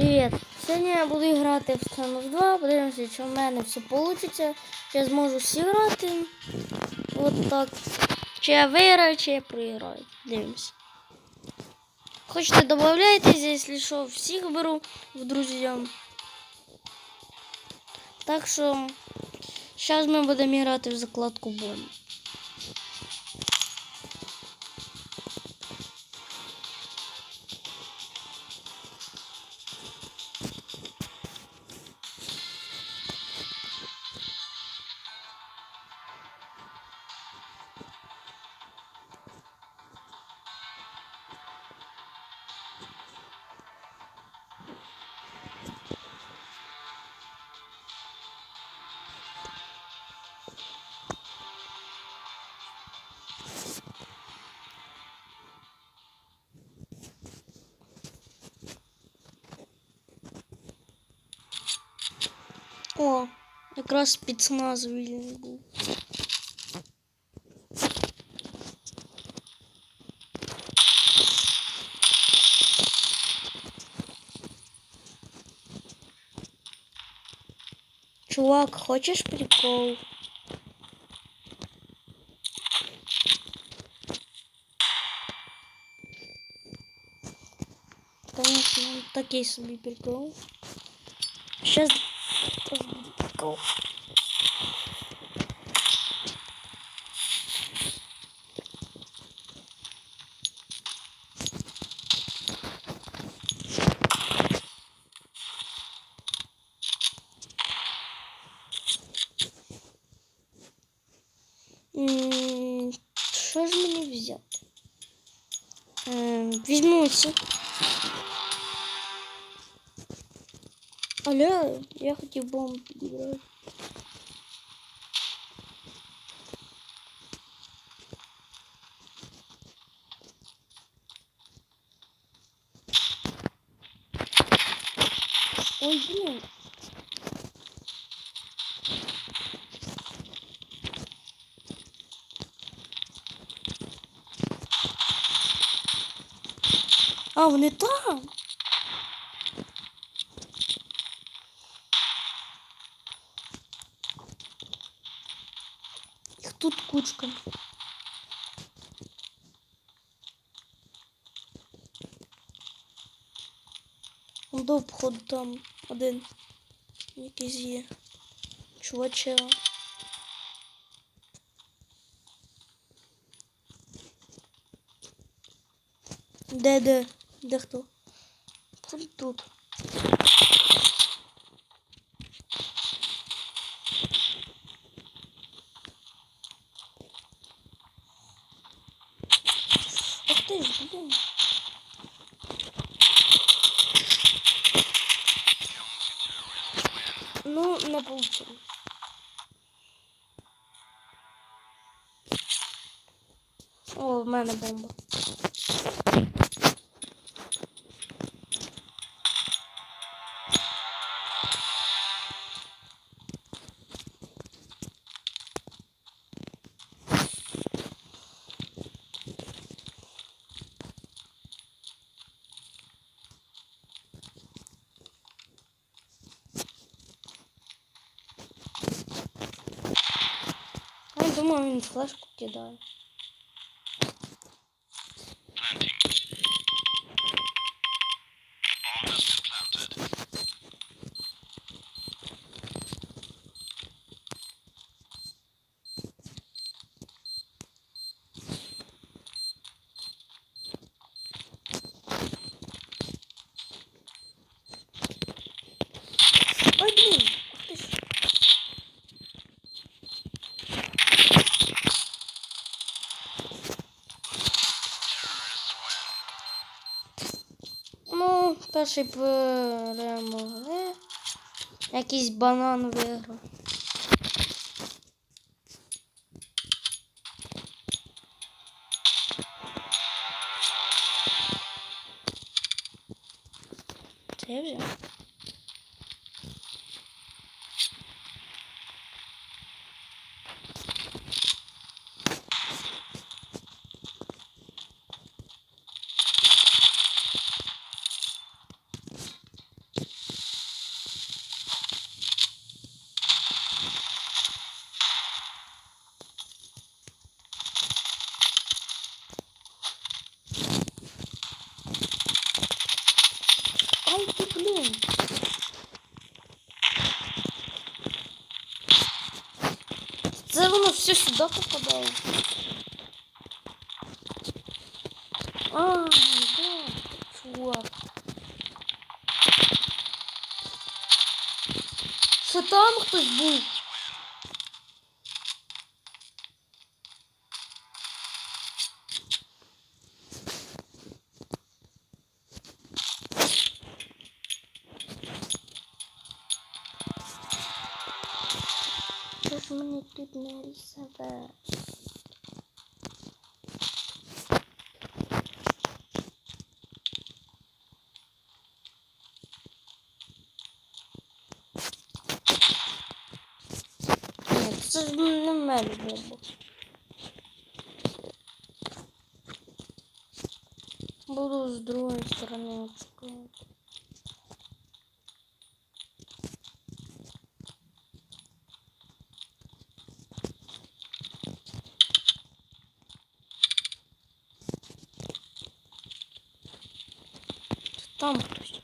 Привіт! Сьогодні я буду грати в Станов 2. Подивимося, чи в мене все вийде. Я зможу всі грати. От так. Чи я виграю, чи я проіграю. Дивимося. Хочете додавайтесь, якщо що, всіх беру в друзі. Так що зараз ми будемо грати в закладку бомб. О, якраз спецназ вільний був. Чувак, хочеш прикол? Конечно, такий собі прикол. Сейчас М, Що ж мені взяти? Візьму ці. Але я хотів бомб підібрати. Ой, блин. А, вони там. Їх тут кучка. До походу там один якийсь є. Чувача. Де, де? Де хто? Походу тут. Мене бомба. Я думаю, він флешку кидає. Перший перемогли. Якийсь банан виграв. Це я взяв. Все попадаю. А, да, чувак. Що там хтось був? Це ж не в мене було. Буду з другої сторони шукати. Там хтось.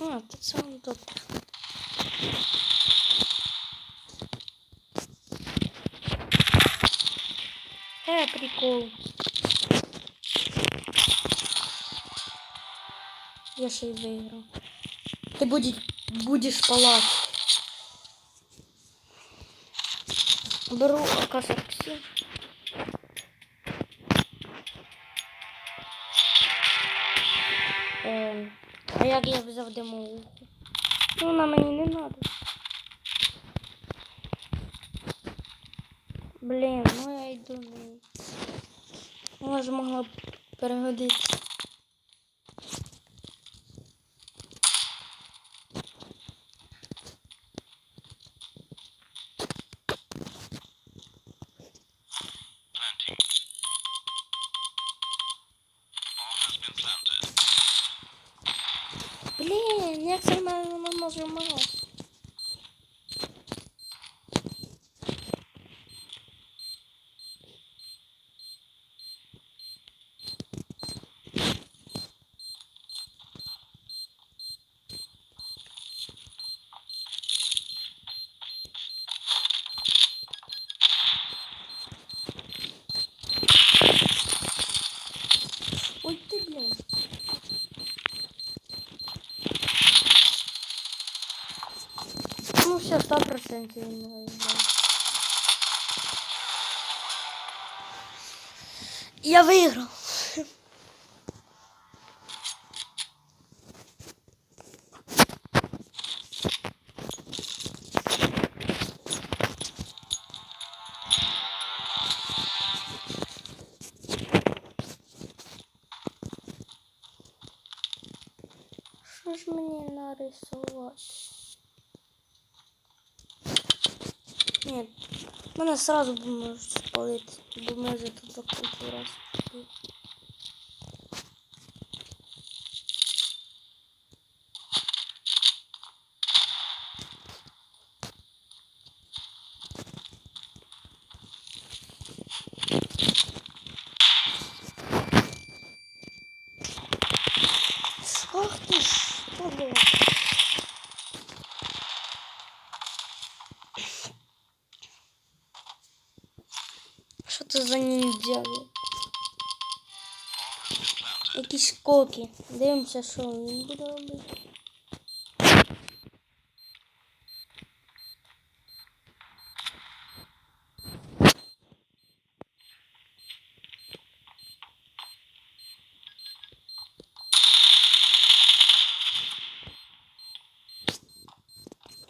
А, це сам доктор. Э, прикол. Я ще й виграв. Ти будеш, будеш. Беру АК-47. Ем, а як я взяв димовуху? Ну, вона мені не треба. Блін, ну я йду не. Вона ж могла б перегодитися. Блін, як це в мене воно може мати? Ой ти, блін. Ну все, сто процентів він не виграв. Я виграв. Сразу б можуть спалити, бо ми вже тут за раз. були. Ах ти ж, ого. Що це за ніндзяги? Якісь коки. Дивимося, що він буде робити.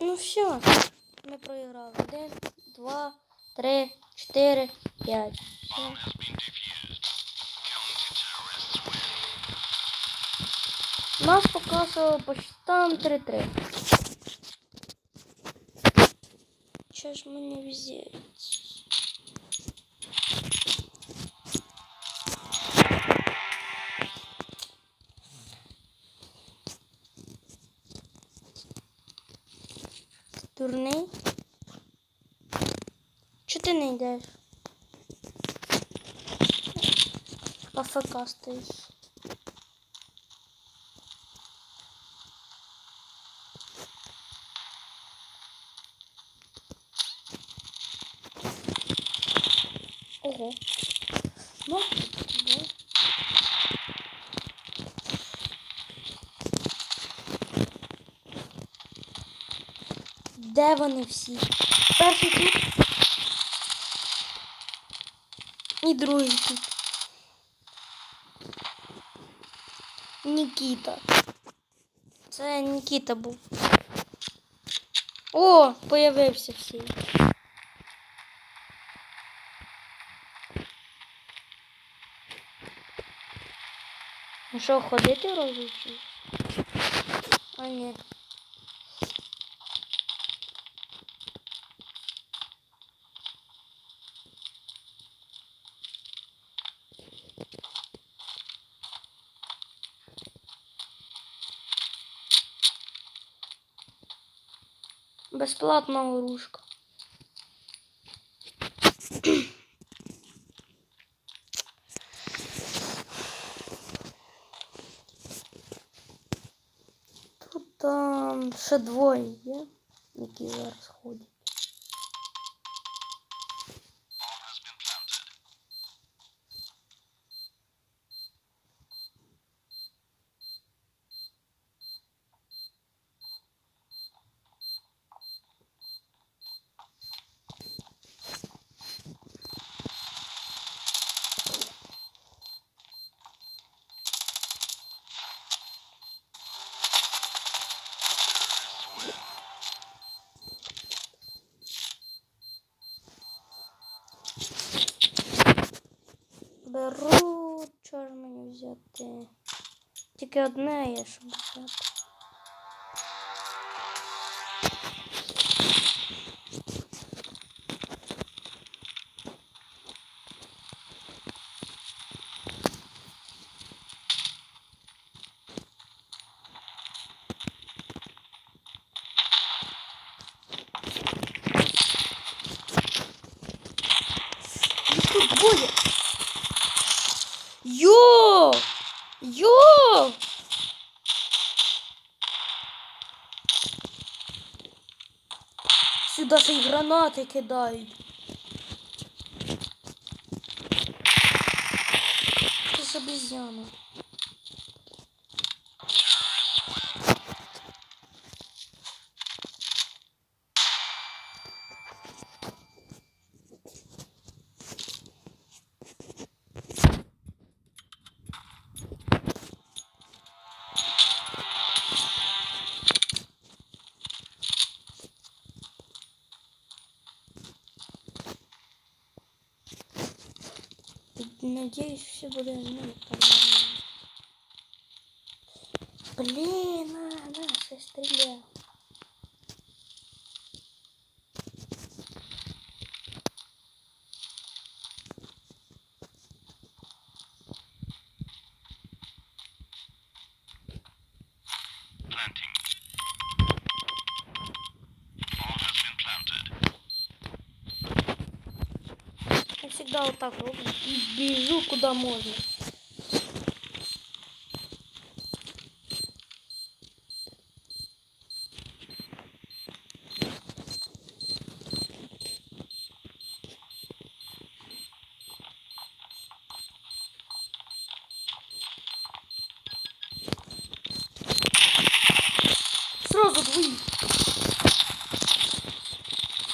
Ну все, ми проіграли. Один, два, три, чотири, п'ять. Нас що по счетам 3-3. Що ж мені везет? Дурний? Чого ти не йдеш? АФК стоїш. Ого. Ну, да. Де вони всі? Перший тут. І другий тут. Нікіта. Це Нікіта був. О, появився всі. Ну що, ходити розучив? А ні. Безплатна оружка. Там ще двоє є, які зараз ходять. Беру, мені взяти? Тільки одне є, щоб взяти. Їх Тут двоє. Йо! Йо! Сюди ще й гранати кидають. Це ж обезьяна. Надеюсь, все ну, нормально. Блин, всегда вот так вот бежу куда можно. Сразу двоих.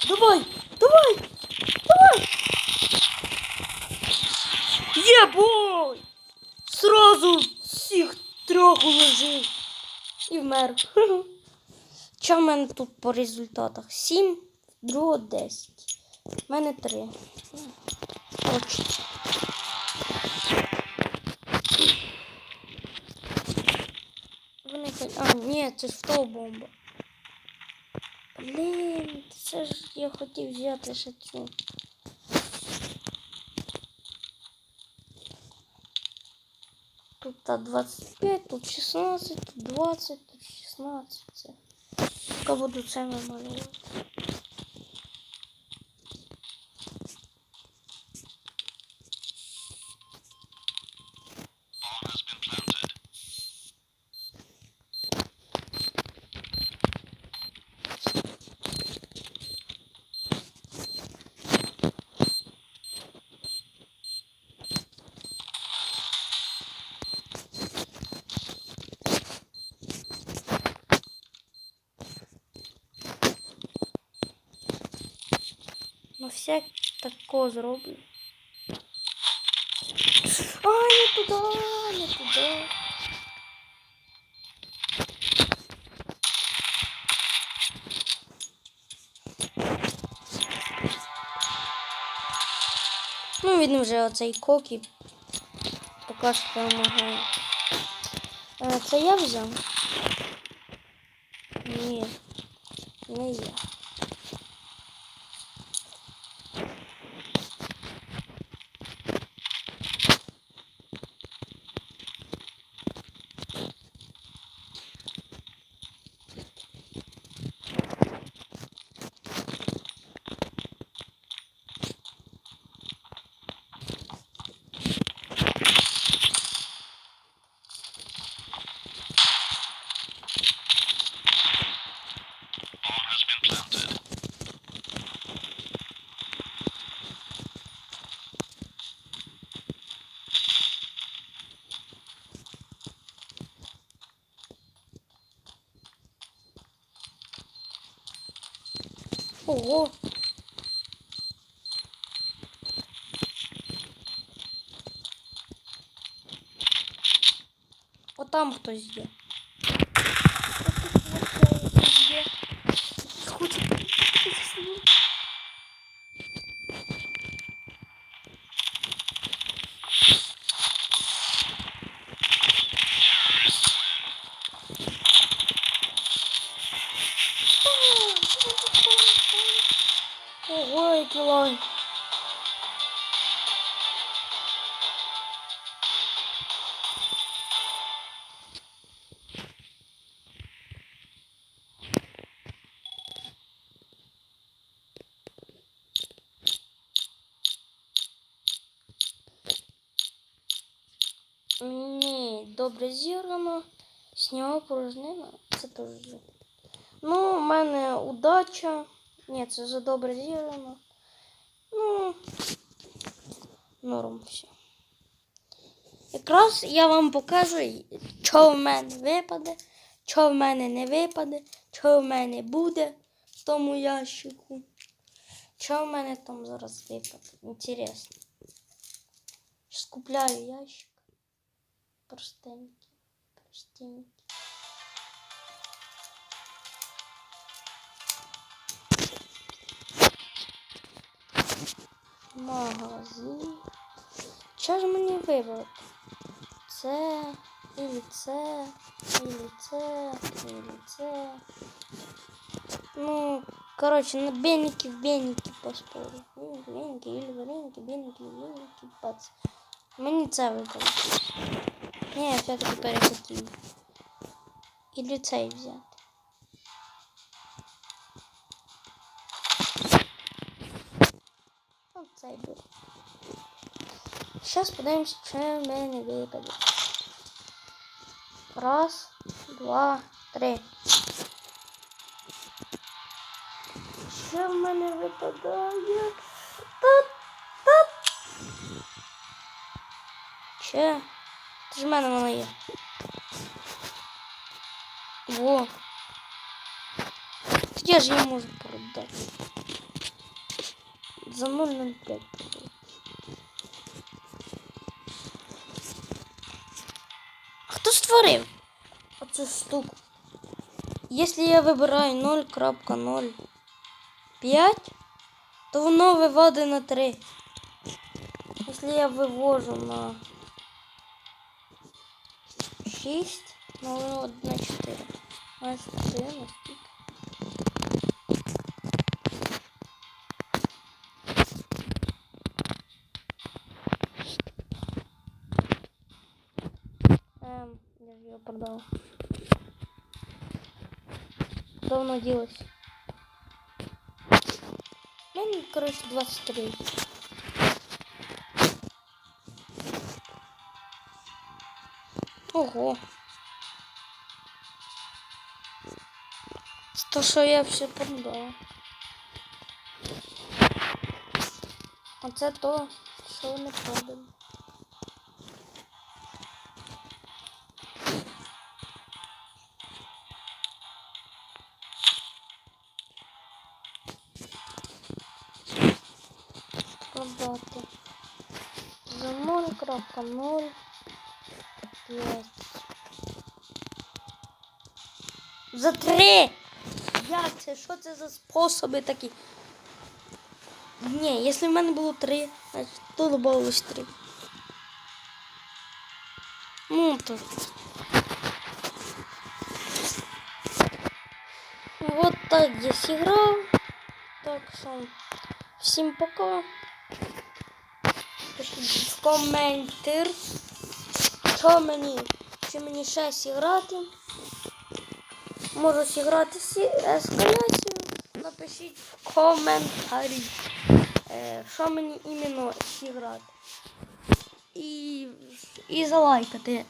Давай, давай. Бой! Сразу всіх трьох уложив. І вмер. Що в мене тут по результатах? 7, другого 10. У мене 3. Точно. Вони хоч- А, ні, це ж в бомба. Блін, це ж я хотів взяти ще цю. Тут та 25, тут 16, тут 20, тут 16. Це. Поки буду це намалювати. Ну всяк тако зроблю. А, не туди, не туди. Ну, він вже оцей кокі поки що допомагає. Це я взяв? Ні, не я. Ого. Отам хтось є. Хтось є. Хочу. Ні, добре зіграно. Снігова порожнина. Це теж. Ну, у мене удача. Ні, це вже добре зіграно. Ну, норм все. Якраз я вам покажу, що в мене випаде, що в мене не випаде, що в мене буде в тому ящику. Що в мене там зараз випаде? Інтересно. Щас купляю ящик. Простенький. Простенький. Магазин. Що ж мені вибрати? Це, или це, или це, или це. Ну, короче, на беники в беники поспорю. Беники, беники, или вареники, беники, беники, бац. Мені це вибрати. Ні, я все-таки перехотів. Или цей взяти. Ну, цей буде. Сейчас подивимось, що в мене. Раз, два, три. Що в мене випадає? Тут, тут. Че? Це ж в мене воно є. Во. Я ж її можу продати. За 0,05 продаю. Хто створив оцю штуку? Якщо я вибираю 0.05, то воно виводить на 3. Якщо я вивожу на 6, ну воно на 4. На 4 на скільки? Эм, я же ее продал. Давно делась. Ну, короче, 23. Ого. То, що я все продала. А це то, що не продали. продати. За 0.0. 5. За 3! Як це? Що це за способи такі? Ні, якщо в мене було 3, значить то додавалось 3. Ну, то. Вот так я сыграл. Так що всім пока. Пишіть в коментар, що мені, чи мені ще зіграти. Можу зіграти ескаляцію. Напишіть в коментарі, е, що мені іменно зіграти. І, і залайкати.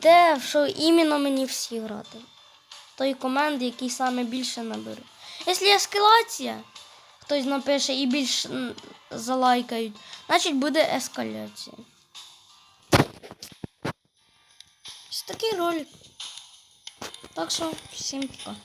Те, що іменно мені всі грати. Той команд, який саме більше наберу. Якщо ескалація, хтось напише і більш м, залайкають, значить буде ескаляція. Такий ролик. Так що всім пока.